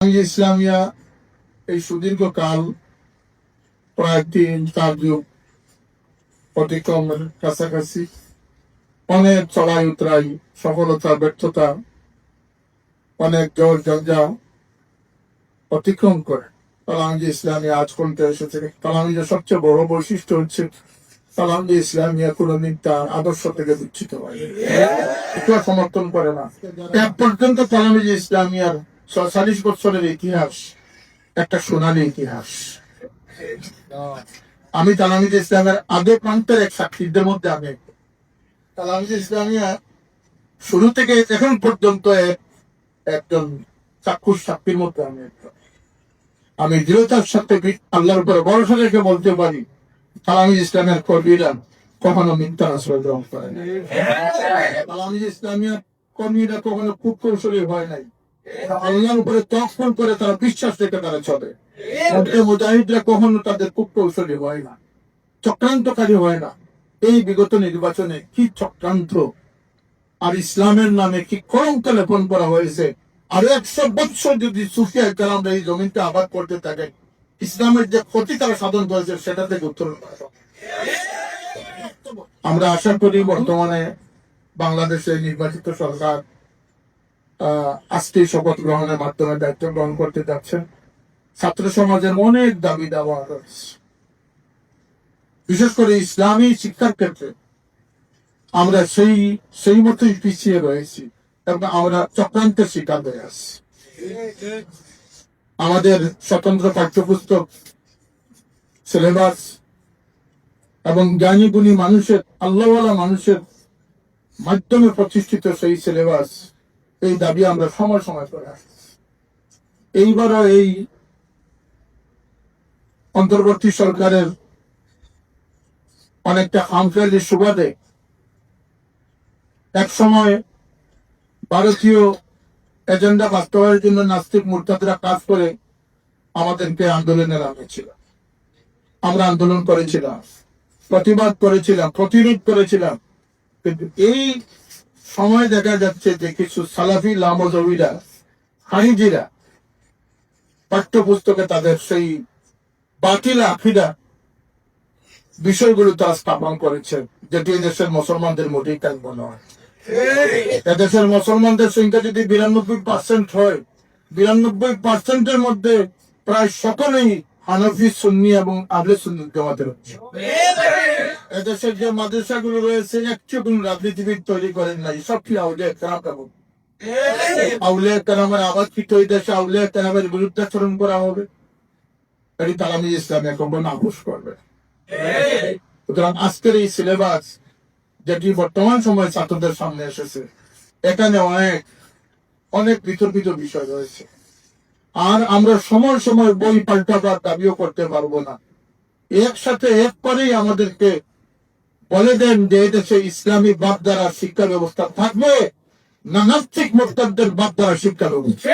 ইসলামিয়া এই সুদীর্ঘ কাল প্রায় তিন চার যুগ অতিক্রমের কাছাকাছি। অনেক চড়াই উতরাই, সফলতা, ব্যর্থতা, অনেক জোর জঞ্জা অতিক্রম করে। তালামজি ইসলামী আজ পর্যন্ত এসেছে। তালামজির সবচেয়ে বড় বৈশিষ্ট্য হচ্ছে তালামজি ইসলামিয়া কোনোদিন তার আদর্শ থেকে বিচ্ছিত হয় সমর্থন করে না। এক পর্যন্ত তালামজি ইসলামিয়ার ছয়চল্লিশ বছরের ইতিহাস একটা সোনালী ইতিহাস আমি তালামিজ ইসলামের আগে প্রান্তের এক সাক্ষীদের মধ্যে আমি। তালামিদ ইসলামিয়া শুরু থেকে এখন পর্যন্ত এক- একজন চাক্ষুষ সাক্ষীর মধ্যে আমি। আমি দৃঢ়তার সাথে আল্লাহর উপরে ভরসা রেখে বলতে পারি তালামিদ ইসলামের কর্মীরা কখনো মিথ্যা আশ্রয় গ্রহণ করে না তালামিদ ইসলামিয়া কর্মীরা কখনো খুব কৌশলী হয় নাই আল্লাহর উপরে তখন করে তারা বিশ্বাস রেখে তারা চলে। মুজাহিদরা কখনো তাদের হয় না, চক্রান্তকারী হয় না। এই বিগত নির্বাচনে কি চক্রান্ত? আর ইসলামের নামে কি কলঙ্ক লেপন করা হয়েছে? একশো বৎসর যদি সুফিয়া কালামরা এই জমিনটা আবাদ করতে থাকে, ইসলামের যে ক্ষতি তারা সাধন করেছে, সেটা থেকে করা আমরা আশা করি বর্তমানে বাংলাদেশের নির্বাচিত সরকার আজকে শপথ গ্রহণের মাধ্যমে দায়িত্ব গ্রহণ করতে যাচ্ছেন ছাত্র সমাজের অনেক দাবি দাওয়া রয়েছে। বিশেষ করে ইসলামী শিক্ষার ক্ষেত্রে আমরা সেই সেই মতোই পিছিয়ে রয়েছি এবং আমরা চক্রান্তের শিকার হয়ে আসছি আমাদের স্বতন্ত্র পাঠ্যপুস্তক সিলেবাস এবং জ্ঞানী গুণী মানুষের, আল্লাহওয়ালা মানুষের মাধ্যমে প্রতিষ্ঠিত সেই সিলেবাস এই দাবি আমরা সময় সময় করে আসছি। এইবারও এই অন্তর্বর্তী সরকারের অনেকটা হামফেলের সুবাদে এক সময় ভারতীয় এজেন্ডা বাস্তবায়নের জন্য নাস্তিক মুরতাদরা কাজ করে আমাদেরকে আন্দোলনে নামিয়েছিল। আমরা আন্দোলন করেছিলাম, প্রতিবাদ করেছিলাম, প্রতিরোধ করেছিলাম। কিন্তু এই সময় দেখা যাচ্ছে যে কিছু সালাফি লামজবিরা, হানিজিরা পাঠ্যপুস্তকে তাদের সেই বাতিল আফিদা বিষয়গুলো তারা স্থাপন করেছে, যেটি এই দেশের মুসলমানদের মোটেই কাম্য নয়। এদেশের মুসলমানদের সংখ্যা যদি বিরানব্বই পার্সেন্ট হয়, বিরানব্বই পার্সেন্টের মধ্যে প্রায় সকলেই হানফি, সুন্নি এবং আবলে সুন্নি জমাতে হচ্ছে এদেশের যে মাদ্রাসাগুলো রয়েছে একটু কোন রাজনীতিবিদ তৈরি করেন নাই। সব কি আউলিয়া কেরাম এবং আউলিয়া কেরামের আবাদ কি তৈরি দেশে আউলিয়া কেরামের বিরুদ্ধাচরণ করা হবে। এটি তালামি ইসলাম এখন আপোষ করবে সুতরাং আজকের এই সিলেবাস যেটি বর্তমান সময়ে ছাত্রদের সামনে এসেছে, এখানে অনেক অনেক বিতর্কিত বিষয় রয়েছে। আর আমরা সময় সময় বই পাল্টাবার দাবিও করতে পারব না। একসাথে এক করেই আমাদেরকে বলে দেন যে এদেশে ইসলামী বাপ দ্বারা শিক্ষা ব্যবস্থা থাকবে না নাস্তিক মোক্তারদের বাপ দ্বারা শিক্ষা ব্যবস্থা।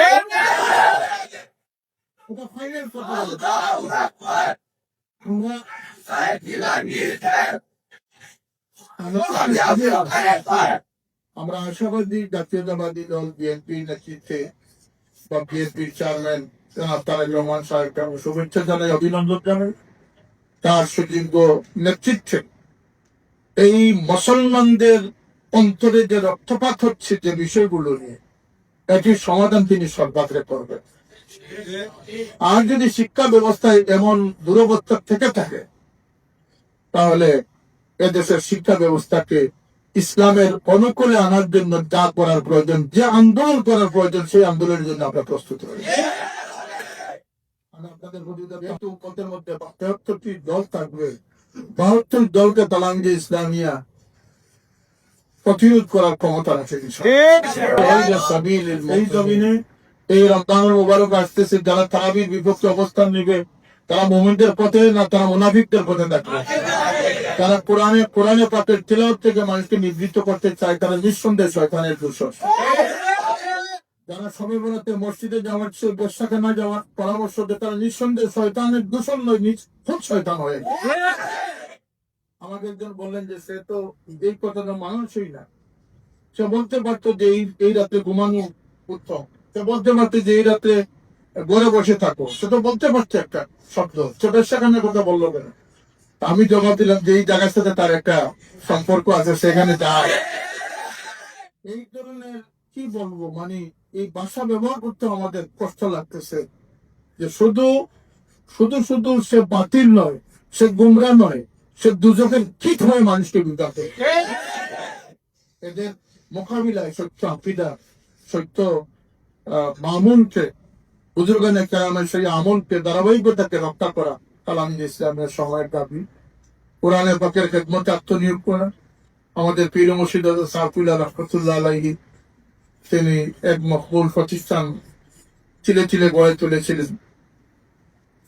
আমরা আমরা আশাবাদী জাতীয়তাবাদী দল, বিএনপি নেতৃত্বে বা বিএনপির চেয়ারম্যান তারেক রহমান সাহেবকে আমি শুভেচ্ছা জানাই, অভিনন্দন জানাই। তার সুযোগ্য নেতৃত্বে এই মুসলমানদের অন্তরে যে রক্তপাত হচ্ছে যে বিষয়গুলো নিয়ে, এটির সমাধান তিনি সর্বাগ্রে করবেন। আর যদি শিক্ষা ব্যবস্থায় এমন দুরবস্থা থেকে থাকে, তাহলে এদেশের শিক্ষা ব্যবস্থাকে ইসলামের অনুকূলে আনার জন্য যা করার প্রয়োজন, যে আন্দোলন করার প্রয়োজন, সেই আন্দোলনের জন্য আমরা প্রস্তুত রয়েছি আপনাদের মধ্যে দল থাকবে। বাহাত্তর দলকে তালাঙ্গে ইসলামিয়া প্রতিরোধ করার ক্ষমতা রাখে এই যে সাবিল জমিনে এই রমজানুল মুবারক আসতেছে যারা তারাবির বিপক্ষে অবস্থান নিবে তারা মোমেন্টের পথে না তারা মুনাফিকদের পথে থাকবে তারা কোরআনে কোরআনে পাকের তেলাওয়াত থেকে মানুষকে নিবৃত্ত করতে চায় তারা নিঃসন্দেহে শয়তানের দূষণ। যারা সময় বলাতে মসজিদে যাওয়ার চেয়ে বর্ষাকে না যাওয়ার পরামর্শ দেয় তারা নিঃসন্দেহে শয়তানের দূষণ নয় নিজ খুব শয়তান হয়ে। আমাকে একজন বললেন যে, সে তো এই কথাটা মানুষই না। সে বলতে পারতো যে, এই রাতে ঘুমানো উত্তম। সে বলতে পারতো যে, এই রাতে ঘরে বসে থাকো। সে তো বলতে পারছে একটা শব্দ। ছোটের সেখানে কথা বলল কেন? আমি জবাব দিলাম যে, এই জায়গার সাথে তার একটা সম্পর্ক আছে, সেখানে যায়। এই ধরনের কি বলব? মানে এই ভাষা ব্যবহার করতে আমাদের কষ্ট লাগতেছে। যে শুধু শুধু শুধু সে বাতিল নয়, সে গুমরা নয়। সে দুজকের ঠিক হয়ে মানুষকে বিকাতে এদের মোকাবিলায় সত্য আপিদা সত্য মামুনকে বুজুর্গানে কেরামের সেই আমলকে ধারাবাহিকতাকে রক্ষা করা। কালাম ইসলামের সময়ের দাবি কোরআনে পাকের খেদমতে আত্মনিয়োগ করা। আমাদের পীর মসজিদ সাফুল্লাহ রহমতুল্লাহ আলাইহি তিনি এক মকবুল প্রতিষ্ঠান চিলে চিলে গড়ে তুলেছিলেন।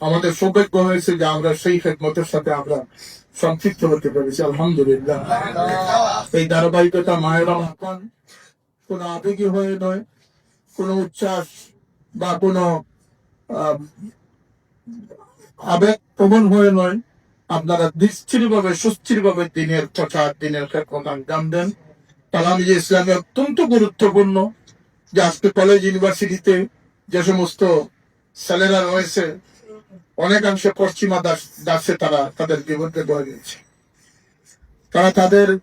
আমাদের সৌভাগ্য হয়েছে যে আমরা সেই খেদমতের সাথে আমরা সম্পৃক্ত হতে পেরেছি, আলহামদুলিল্লাহ। এই ধারাবাহিকতা মায়েরা মাকান কোন আবেগী হয়ে নয়, কোন উচ্ছ্বাস বা কোন আবেগ প্রবণ হয়ে নয়। আপনারা নিশ্চির ভাবে সুস্থির ভাবে দিনের প্রচার, দিনের খেদমত আঞ্জাম দেন। কালাম ইসলামে অত্যন্ত গুরুত্বপূর্ণ, যে আজকে কলেজ ইউনিভার্সিটিতে যে সমস্ত ছেলেরা রয়েছে অনেকাংশে পশ্চিমা দাস, দাসে তারা তাদের বিপদে বয়ে গেছে তারা তাদের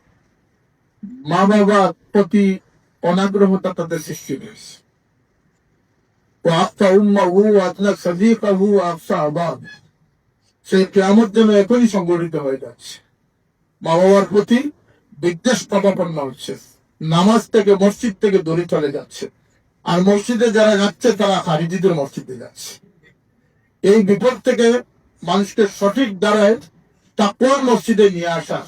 মা বাবার প্রতি অনাগ্রহতা তাদের সৃষ্টি হয়েছে সেই সংগঠিত হয়ে যাচ্ছে। মা বাবার প্রতি বিদ্বেষ হচ্ছে। নামাজ থেকে মসজিদ থেকে চলে যাচ্ছে। আর মসজিদে যারা যাচ্ছে, তারা হারিজিদের মসজিদে যাচ্ছে। এই বিপদ থেকে মানুষকে সঠিক দ্বারায় তাকুয়ার মসজিদে নিয়ে আসা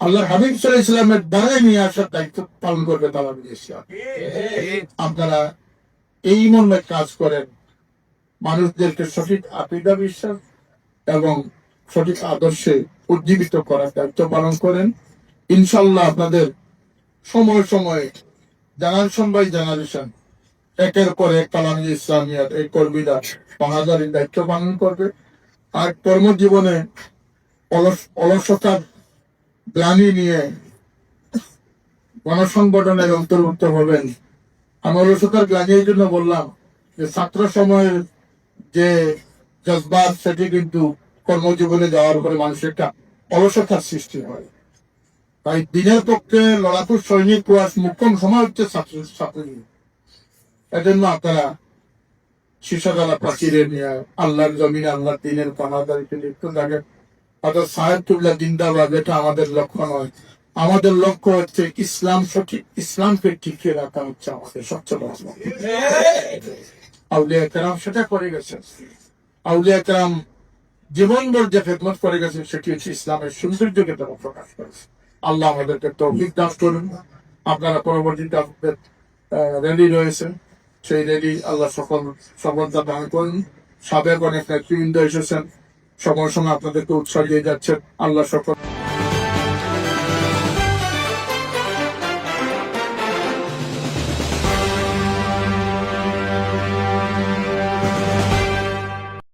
আল্লাহ হাবিব সাল্লাহ ইসলামের দ্বারাই নিয়ে আসার দায়িত্ব পালন করবে তারা আপনারা এই মর্মে কাজ করেন। মানুষদেরকে সঠিক আপিদা বিশ্বাস এবং সঠিক আদর্শে উজ্জীবিত করার দায়িত্ব পালন করেন। ইনশাল্লাহ আপনাদের সময় সময়ে জেনারেশন বাই জেনারেশন একের পর এক কালাম ইসলামিয়ার এই কর্মীরা পাহাজারির দায়িত্ব পালন করবে। আর কর্মজীবনে অলস, অলসতার গ্লানি নিয়ে গণসংগঠনের অন্তর্ভুক্ত হবেন। আমি অলসতার গ্লানি এই জন্য বললাম যে ছাত্র সময়ের যে জজবাত, সেটি কিন্তু কর্মজীবনে যাওয়ার পরে মানুষের একটা অলসতার সৃষ্টি হয়। তাই দিনের পক্ষে লড়াকু সৈনিক প্রয়াস মুখ্যম সময় হচ্ছে ছাত্র ছাত্রী এজন্য আপনারা শিশাগালা প্রাচীরে নিয়ে আল্লাহর জমিনে, আল্লাহর দিনের পাহাদারিতে লিপ্ত থাকে। অর্থাৎ সাহেবতুল্লাহ জিন্দাবাদ এটা আমাদের লক্ষ্য নয়। আমাদের লক্ষ্য হচ্ছে ইসলাম সঠিক, ইসলামকে টিকিয়ে রাখা হচ্ছে আমাদের সবচেয়ে বড় সেটা করে গেছে। আউলিয়া কেরাম জীবনভর যে খেদমত করে গেছে, সেটি হচ্ছে ইসলামের সৌন্দর্যকে তারা প্রকাশ করেছে। আল্লাহ আমাদেরকে তৌফিক দান করুন। আপনারা পরবর্তীতে রেডি রয়েছে সেই রেডি আল্লাহ সকল সফলতা দান করুন। সাবেক অনেক নেতৃবৃন্দ এসেছেন। সময় সময় আপনাদেরকে উৎসাহ দিয়ে যাচ্ছেন। আল্লাহ সকল